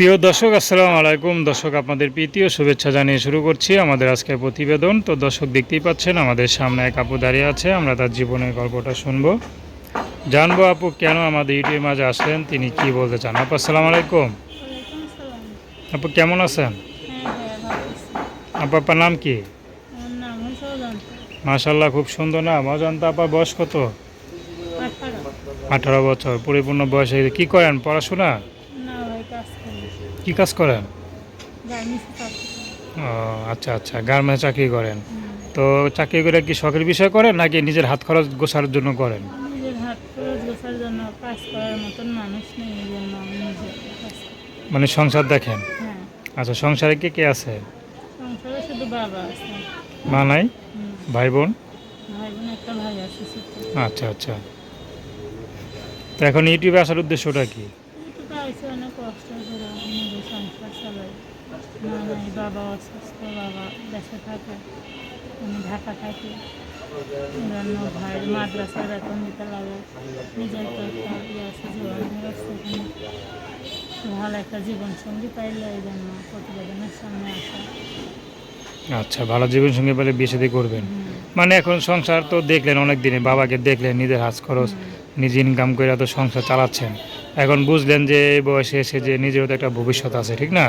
প্রিয় দর্শক আসসালামু আলাইকুম। দর্শক আপনাদের প্রীতি ও শুভেচ্ছা জানিয়ে শুরু করছি আমাদের আজকের প্রতিবেদন। তো দর্শক দেখতেই পাচ্ছেন আমাদের সামনে এক আপু দাঁড়িয়ে আছে। আমরা তার জীবনের গল্পটা শুনব। জানব আপু কেন আমাদের ইউটিউবের মাঝে আসলেন? তিনি কি বলতে চান? আপু আসসালামু আলাইকুম। আপু কেমন আছেন? হ্যাঁ আপু আপনার নাম কি? মাশাল্লাহ খুব সুন্দর না মজান্ত আপার বয়স কত? আঠারো। বছর পরিপূর্ণ বয়স। হয়ে। কি করেন? পড়াশোনা? কি কাজ করেন? আচ্ছা আচ্ছা গার্মেন্টস চাকরি করেন। তো চাকরি করে কি শখের বিষয় করেন নাকি নিজের হাত খরচ গোছার জন্য করেন? মানে সংসার দেখেন? হ্যাঁ। আচ্ছা সংসারে কে কে আছে? মা নাই? ভাই বোন? আচ্ছা আচ্ছা। তো এখন ইউটিউবে আসার উদ্দেশ্যটা কি? অনেক কষ্ট করে নিজের সংসার চালাই মা নাই বাবা অসুস্থ বাবা দেশে থাকে আমি ঢাকা থাকি জন্য ভাই মাদ্রাসার বেতন দিতে লাগে নিজের তো একটা ইয়ে আছে জীবন হয়ে ভালো একটা জীবন সঙ্গী পাইলে এই জন্য প্রতিবেদনের সামনে আসা আচ্ছা ভালো জীবন সঙ্গে পেলে বিয়ে শাদী করবেন। মানে এখন সংসার তো দেখলেন অনেক দিনে বাবাকে দেখলেন নিজের হাত খরচ নিজে ইনকাম করে তো সংসার চালাচ্ছেন। এখন বুঝলেন যে এই বয়সে এসে যে নিজেরও তো একটা ভবিষ্যৎ আছে ঠিক না?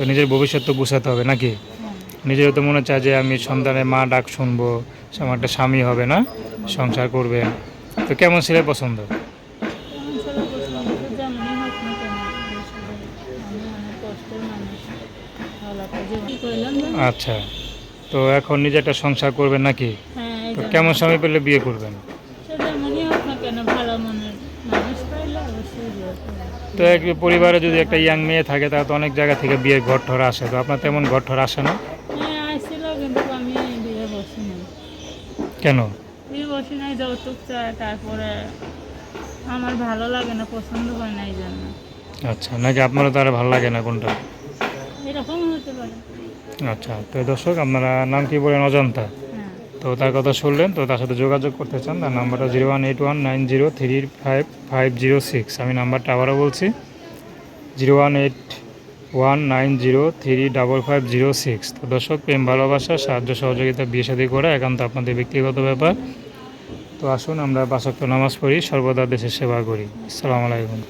তো নিজের ভবিষ্যৎ তো গুছাতে হবে নাকি। নিজেরও তো মনে চায় যে আমি সন্তানের মা ডাক শুনব সে আমার একটা স্বামী হবে না সংসার করবেন তো কেমন ছেলে পছন্দ? আচ্ছা তো এখন নিজে একটা সংসার করবেন নাকি হ্যাঁ তো কেমন স্বামী পেলে বিয়ে করবেন তো এক পরিবারে যদি একটা ইয়াং মেয়ে থাকে তাহলে তো অনেক জায়গা থেকে বিয়ের ঘর ঠর আসে। তো আপনার তেমন ঘর ঠর আসে না? হ্যাঁ কেন? বসি নাই যৌতুক চায় তারপরে আমার ভালো লাগে না পছন্দ হয় না এই জন্য। আচ্ছা নাকি আপনারও তার ভালো লাগে না কোনটা? এরকম হতে পারে। আচ্ছা তো দর্শক আপনারা নাম কি বলেন? অজন্তা। তো তার কথা শুনলেন, তো তার সাথে যোগাযোগ করতে চান, তার নাম্বারটা zero one eight one nine zero three five five zero six. আমি নাম্বারটা আবারও বলছি, zero one eight one nine zero three double five zero six. তো দর্শক, প্রেম, ভালোবাসা, সাহায্য, সহযোগিতা, বিয়ে শাদী করা একান্ত আপনাদের ব্যক্তিগত ব্যাপার। তো আসুন আমরা বাসক্ত নামাজ পড়ি, সর্বদা দেশের সেবা করি। আসসালামু আলাইকুম।